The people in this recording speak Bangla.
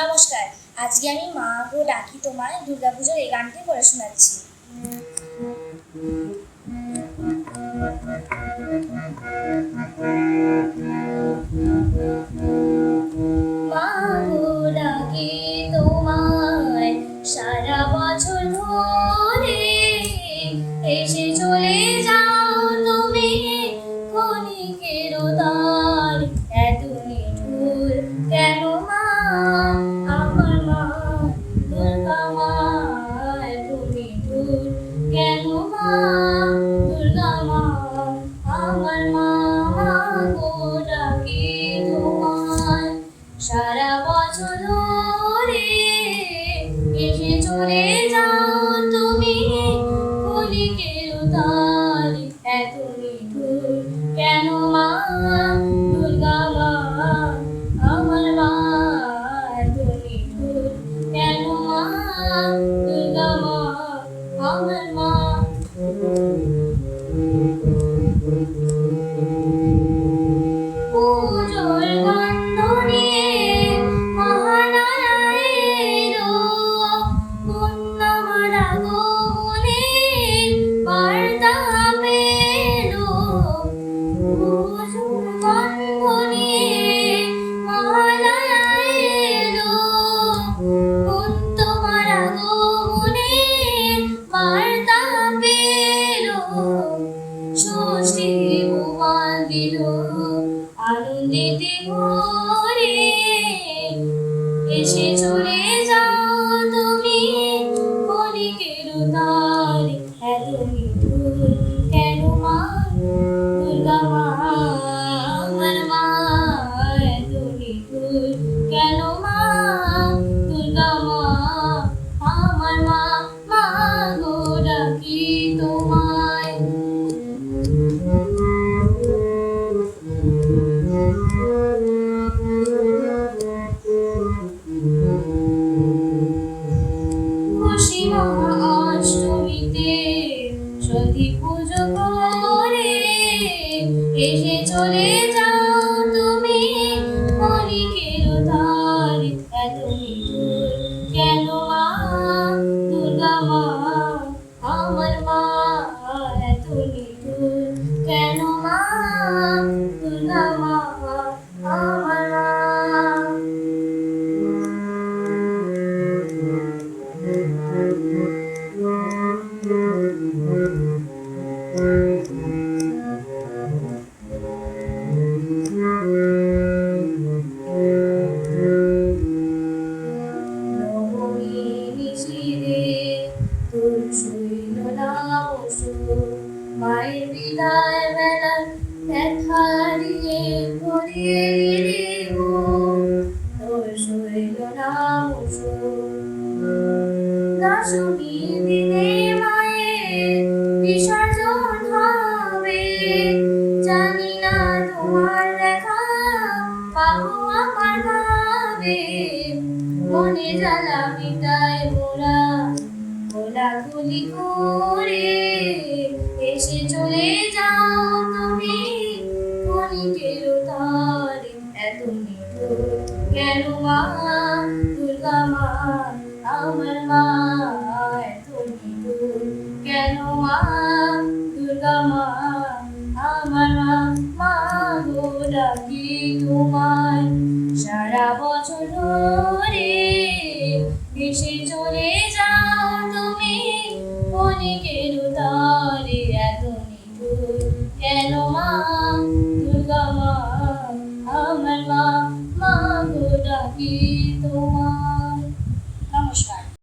নমস্কার আজকে আমি মা গো ডাকি তোমায় দুর্গাপুজোর এই গানটি করে শোনাচ্ছি। যাও তুমি কলিকের কেউ এত ভুবন আনন্দিতে ভরে এসে চলে চলে যাও তুমি অনেকের ধার এত কেন মা, দুর্গা মা, আমার মা এত কেন মা, দুর্গা মা, আমার মা। নাম মায়ের বিদায় বেলা দেখা দিয়ে ঘুরিয়ে দিলি তোর শৈল নাম দশমী দিনে মায়ের বিসর্জন হবে। জানি না তোমার দেখা মনে জ্বালা মিটায় মোরা গোলাগুলি করে এসে চলে যাও তুমি। ক্ষণিকের তারে এত নিঠুর কেন মা? দুর্গা মা, আমার মা এত নিঠুর কেন মা? দুর্গা মা, আমার মা মা গো ডাকি চলে যাও তুমি অনেকের তারে এত নিঠুর কেন মা